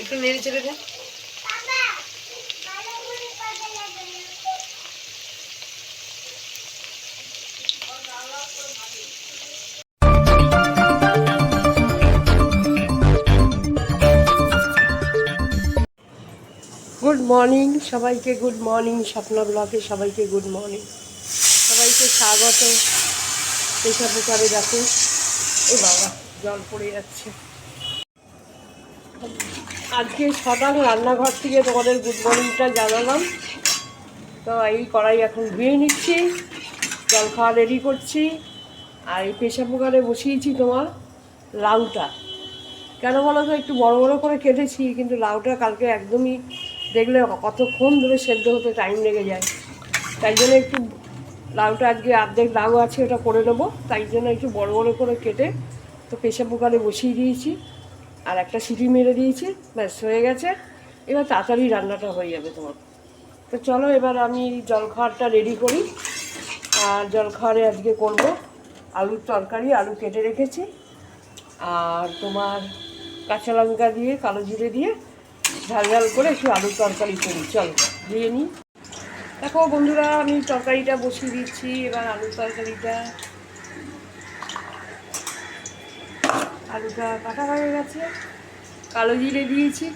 একটু নেড়ে চেড়ে দে। গুড মর্নিং সবাইকে গুড মর্নিং স্বপ্না ব্লকে সবাইকে গুড মর্নিং সবাইকে স্বাগত। পেশা পোকারে দেখো এ বাবা, জল পড়ে যাচ্ছে। আজকে সকাল রান্নাঘর থেকে তোমাদের গুড মর্নিংটা জানালাম। তো এই কড়াই এখন ধুয়ে নিচ্ছি, জল খাওয়া রেডি করছি, আর এই প্রেশার কুকারে বসিয়েছি তোমার লাউটা। কেন বলো তো একটু বড় বড় করে কেটেছি, কিন্তু লাউটা কালকে একদমই দেখলে কতক্ষণ ধরে সেদ্ধ হতে টাইম লেগে যায়। তাই জন্য একটু লাউটা আজকে অর্ধেক লাউ আছে, ওটা করে নেব। তাই জন্য একটু বড় বড় করে কেটে তো প্রেশার কুকারে বসিয়ে দিয়েছি। আর একটা সিটি মেরে দিয়েছি, ব্যাস হয়ে গেছে। এবার তাড়াতাড়ি রান্নাটা হয়ে যাবে তোমার। তো চলো এবার আমি জলখাবারটা রেডি করি। আর জলখাবারে আজকে করব আলুর তরকারি, আলু কেটে রেখেছি। আর তোমার কাঁচা লঙ্কা দিয়ে, কালো জিরে দিয়ে ঝাল ঝাল করে একটু আলুর তরকারি করি। চলো দিয়ে নিই। দেখো বন্ধুরা, আমি তরকারিটা বসিয়ে দিচ্ছি। এবার আলুর তরকারিটা আলুটা কাটা হয়ে গেছে। কালো জিরে দিয়েছি,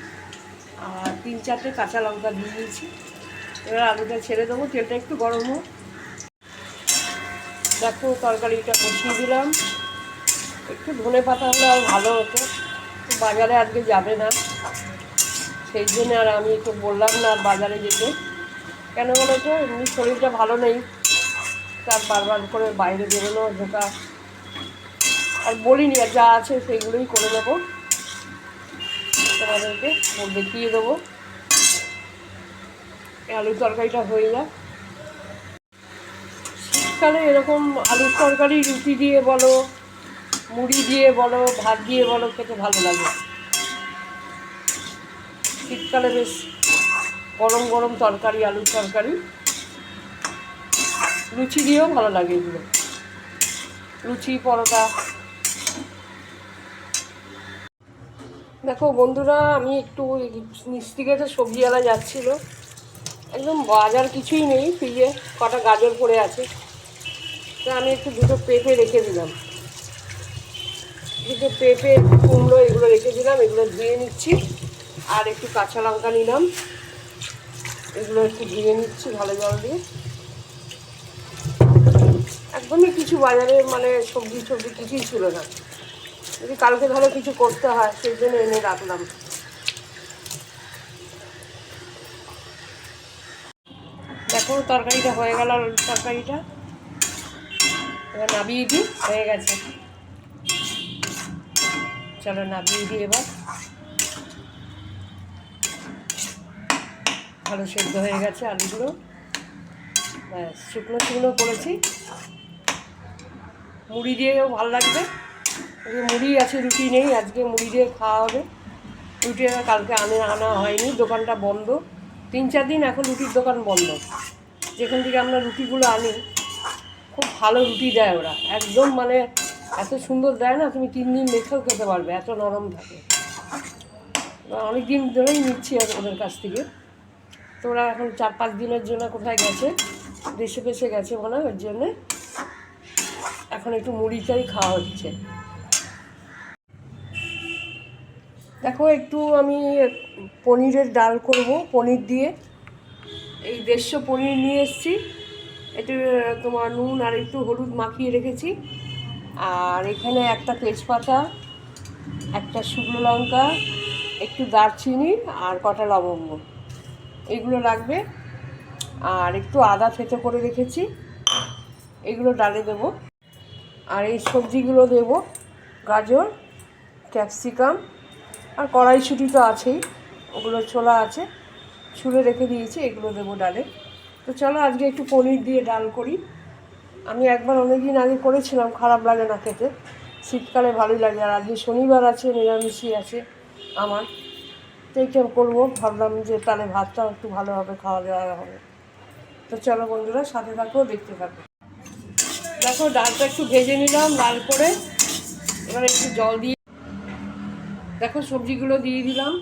আর তিন চারটে কাঁচা লঙ্কা দিয়ে দিয়েছি। এবার আলুটা ছেড়ে দেবো, তেলটা একটু গরম হোক। দেখো তরকারিটা বসিয়ে দিলাম। একটু ধনে পাতা হলে আর ভালো হতো, বাজারে আজকে যাবে না। সেই জন্য আর আমি একটু বললাম না আর বাজারে যেতে। কেন বলো তো? এমনি শরীরটা ভালো নেই। তার বারবার করে বাইরে বেরোনো, ঢোকা। আর বলিনি, আর যা আছে সেগুলোই করে দেবো তোমাদেরকে দেখিয়ে দেবো। আলুর তরকারিটা হয়ে যাক। শীতকালে এরকম আলুর তরকারি রুটি দিয়ে বলো, মুড়ি দিয়ে বলো, ভাত দিয়ে বলো, খেতে ভালো লাগে। শীতকালে বেশ গরম গরম তরকারি, আলুর তরকারি। লুচি দিয়েও ভালো লাগে এগুলো। লুচি, পরোটা দেখো বন্ধুরা, আমি একটু থেকে তো সবজিওয়ালা যাচ্ছিল। একদম বাজার কিছুই নেই, ফ্রিজে কটা গাজর পড়ে আছে। তো আমি একটু দুটো পেঁপে রেখে দিলাম। দুটো পেঁপে, কুমড়ো এগুলো রেখে দিলাম, এগুলো ধুয়ে নিচ্ছি। আর একটু কাঁচা লঙ্কা নিলাম। এগুলো একটু ধুয়ে নিচ্ছি ভালো জল দিয়ে। একদমই কিছু বাজারে মানে সবজি সবজি কিছুই ছিল না। যদি কালকে ধরো কিছু করতে হয়, সেই জন্য এনে রাখলাম। দেখো, তরকারিটা হয়ে গেল তরকারিটা। এবার নাবিয়ে দিই, হয়ে গেছে। চলো নাবিয়ে দিই এবার। ভালো সেদ্ধ হয়ে গেছে, আলুগুলো। ব্যাস, শুকনো শুকনো করেছি। মুড়ি দিয়েও ভালো লাগবে। মুড়ি আছে, রুটি নেই, আজকে মুড়ি দিয়ে খাওয়া হবে। রুটি কালকে আনে, আনা হয়নি, দোকানটা বন্ধ। তিন চার দিন এখন রুটির দোকান বন্ধ। যেখান থেকে আমরা রুটিগুলো আনি, খুব ভালো রুটি দেয় ওরা। একদম মানে এত সুন্দর দেয় না, তুমি তিন দিন রেখেও খেতে পারবে, এত নরম থাকে। অনেক দিন ধরেই নিচ্ছি আর ওদের কাছ থেকে। তো ওরা এখন চার পাঁচ দিনের জন্য কোথায় গেছে, দেশে পেশে গেছে মনে হয়, ওর জন্যে। এখন একটু মুড়িটাই খাওয়া হচ্ছে। দেখো, একটু আমি পনিরের ডাল করব, পনির দিয়ে। এই দেড়শো পনির নিয়ে এসেছি। একটু তোমার নুন আর একটু হলুদ মাখিয়ে রেখেছি। আর এখানে একটা তেজপাতা, একটা শুকনো লঙ্কা, একটু দারচিনি আর কটা লবঙ্গ। এগুলো লাগবে। আর একটু আদা থেতো করে রেখেছি। এগুলো ডালে দেব। আর এই সবজিগুলো দেব। গাজর, ক্যাপসিকাম আর কড়াইশুটি তো আছেই, ওগুলো ছোলা আছে, ছুলে রেখে দিয়েছি, এগুলো দেবো ডালে। তো চলো আজকে একটু পনির দিয়ে ডাল করি। আমি একবার অনেক দিন আগে করেছিলাম, খারাপ লাগে না খেতে। শীতকালে ভালোই লাগে, আর আজকে শনিবার আছে, নিরামিষই আছে আমার। তো এইটা করব, ভাবলাম যে তাহলে ভাতটাও একটু ভালোভাবে খাওয়া দাওয়া হবে। তো চলো বন্ধুরা, সাথে থাকো, দেখতে থাকো। দেখো, ডালটা একটু ভেজে নিলাম লাল করে। এবার একটু জল দিয়ে দেখো, সবজিগুলো দিয়ে দিলাম।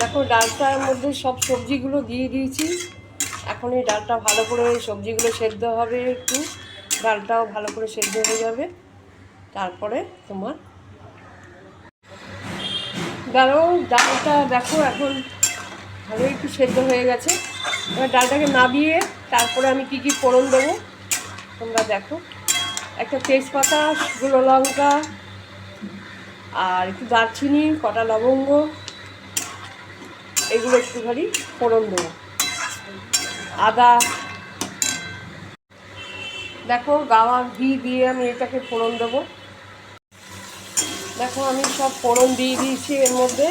দেখো, ডালটার মধ্যে সব সবজিগুলো দিয়ে দিয়েছি। এখন এই ডালটা ভালো করে সবজিগুলো সেদ্ধ হবে একটু। ডালটাও ভালো করে সেদ্ধ হয়ে যাবে। তারপরে তোমার ডালও ডালটা দেখো, এখন ভালো একটু সেদ্ধ হয়ে গেছে। এবার ডালটাকে নাবিয়ে তারপরে আমি কি কি ফোড়ন দেবো, তোমরা দেখো। একটা তেজপাতা গুঁড়ো লঙ্কা, আর একটু দারচিনি, কটা লবঙ্গ, এগুলো একটুখানি ফোড়ন দেবো। আদা। দেখো, গাওয়া ঘি দিয়ে আমি এটাকে ফোড়ন দেবো। দেখো, আমি সব ফোড়ন দিয়ে দিয়েছি এর মধ্যে।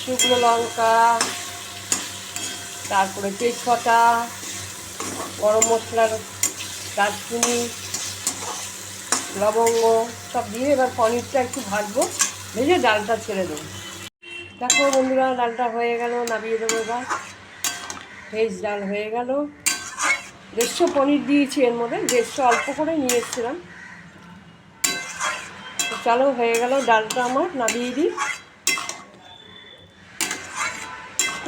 শুকনো লঙ্কা, তারপরে তেজপাতা, গরম মশলার দারচিনি, লবঙ্গ, সব দিয়ে এবার পনিরটা একটু ভাজবো, ভেজে ডালটা ছেড়ে দেবো। দেখো বন্ধুরা, ডালটা হয়ে গেল, নামিয়ে দেবো এবার। ভেজ ডাল হয়ে গেল। দেড়শো পনির দিয়েছি এর মধ্যে, দেড়শো অল্প করে নিয়ে এসেছিলাম। চলো, হয়ে গেল ডালটা আমার, নামিয়ে দিই।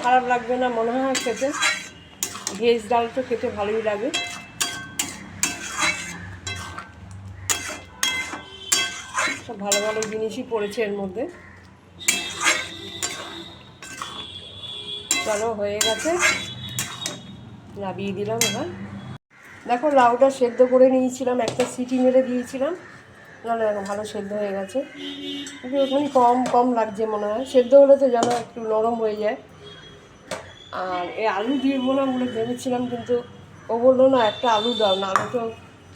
খারাপ লাগবে না মনে হয় খেতে। ভেজ ডাল তো খেতে ভালোই লাগে। সব ভালো ভালো জিনিসই পড়েছে এর মধ্যে। চলো, হয়ে গেছে। নাবিয়ে দিলাম এবার। দেখো, লাউটা সেদ্ধ করে নিয়েছিলাম, একটা সিটি মেরে দিয়েছিলাম। নাহলে দেখো, ভালো সেদ্ধ হয়ে গেছে। ওখানে কম কম লাগছে মনে হয়। সেদ্ধ হলে তো যেন একটু নরম হয়ে যায়। আর এই আলু দিয়ে না বলে ভেবেছিলাম, কিন্তু ও বলল, না, একটা আলু দাও, না আলু তো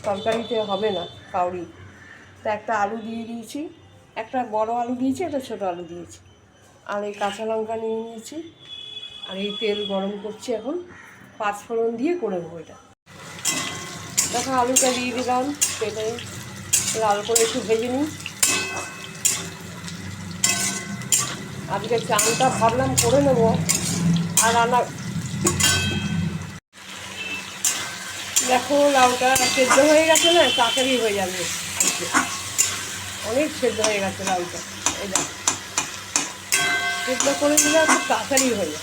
তরকারিতে হবে না, কাউরি। তা একটা আলু দিয়ে দিয়েছি। একটা বড় আলু দিয়েছি, একটা ছোটো আলু দিয়েছি। আর এই কাঁচা লঙ্কা নিয়ে নিয়েছি। আর এই তেল গরম করছি এখন। পাঁচ ফোড়ন দিয়ে করে নেব এটা। দেখো আলুটা দিয়ে দিলাম তেলে লাল করে একটু ভেজে নিই। আজকে চানটা ভাবলাম করে নেব। আর রান্না দেখো লাউটা সেদ্ধ হয়ে গেছে না, তাড়াতাড়ি হয়ে যাবে। অনেক সেদ্ধ হয়ে গেছে লাউটা। এই দেখো। সেদ্ধ করে দিলে খুব তাড়াতাড়ি হয়ে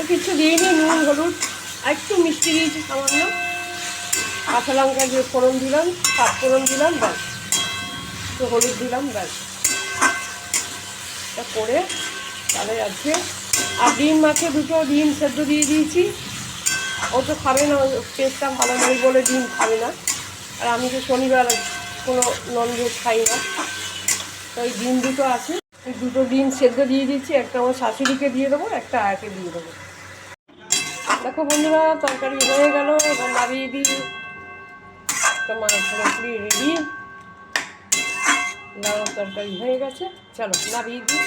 এ কিছু দিইনি নুন, হলুদ, আর একটু মিষ্টি দিয়েছি সামান্য। কাঁচা লঙ্কা দিয়ে ফোড়ন দিলাম পাঁচ ফোড়ন দিলাম, ব্যাস। একটু হলুদ দিলাম, ব্যাস। এটা করে তাহলে আজকে আর ডিম মাছে দুটো, ডিম সেদ্ধ দিয়ে দিয়েছি। ও তো খাবে না পেটটা ভালো নয় বলে ডিম খাবে না। আর আমি তো শনিবার কোনো ননভেজ খাই না। তো ওই ডিম দুটো আছে। ওই দুটো ডিম সেদ্ধ দিয়ে দিচ্ছি। একটা আমার শাশুড়িকে দিয়ে দেবো, একটা আয়াকে দিয়ে দেবো। দেখো বন্ধুরা, তরকারি হয়ে গেল। এবার নামিয়ে দিই। তোমার পুরোপুরি রেডি লাউ তরকারি হয়ে গেছে। চলো, নামিয়ে দিই।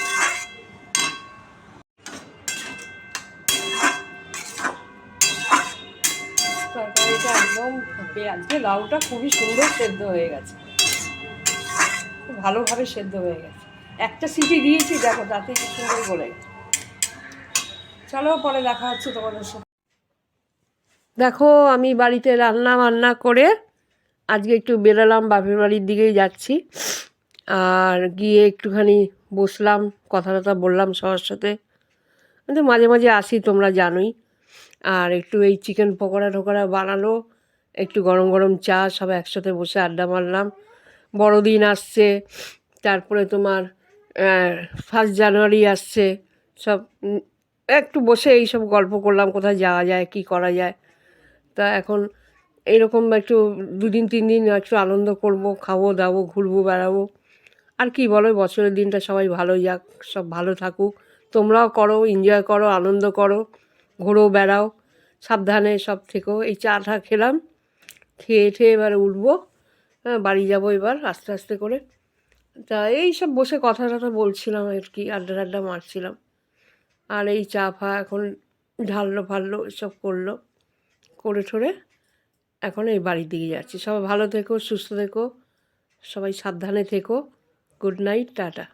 তরকারিটা একদম আজকে লাউটা খুবই সুন্দর সেদ্ধ হয়ে গেছে। ভালোভাবে সেদ্ধ হয়ে গেছে। একটা সিটি দিয়েছি, দেখো তাতে কি সুন্দর গলে গেছে চলো পরে দেখা হচ্ছে তোমাদের সাথে। দেখো, আমি বাড়িতে রান্না বান্না করে আজকে একটু বেরোলাম, বাপের বাড়ির দিকেই যাচ্ছি। আর গিয়ে একটুখানি বসলাম কথা টথা বললাম সবার সাথে। কিন্তু মাঝে মাঝে আসি, তোমরা জানোই। আর একটু এই চিকেন পকোড়া টোকোড়া বানালো, একটু গরম গরম চা সব একসাথে বসে আড্ডা মারলাম। বড়দিন আসছে, তারপরে তোমার ফার্স্ট জানুয়ারি আসছে, সব একটু বসে এই সব গল্প করলাম, কোথায় যাওয়া যায়, কি করা যায়। তা এখন এরকম একটু দুদিন, তিন দিন একটু আনন্দ করব, খাব, দাবো, ঘুরবো, বেড়াবো। আর কি বলো, বছরের দিনটা সবাই ভালো যাক, সব ভালো থাকুক। তোমরাও করো এনজয় করো, আনন্দ করো, ঘোরো, বেড়াও, সাবধানে সব থেকো। এই চাটা খেলাম, খেয়ে, ঠেয়ে এবার উঠবো। বাড়ি যাব এবার আস্তে আস্তে করে। তা এই সব বসে কথা টথা বলছিলাম আর কি আড্ডা টাড্ডা মারছিলাম। আর এই চা ফা এখন ঢাললো ফাললো সব করল। করে ঠোরে এখন এই বাড়ির দিকে যাচ্ছি। সবাই ভালো থেকো, সুস্থ থেকো, সবাই সাবধানে থেকো। Good night, tata.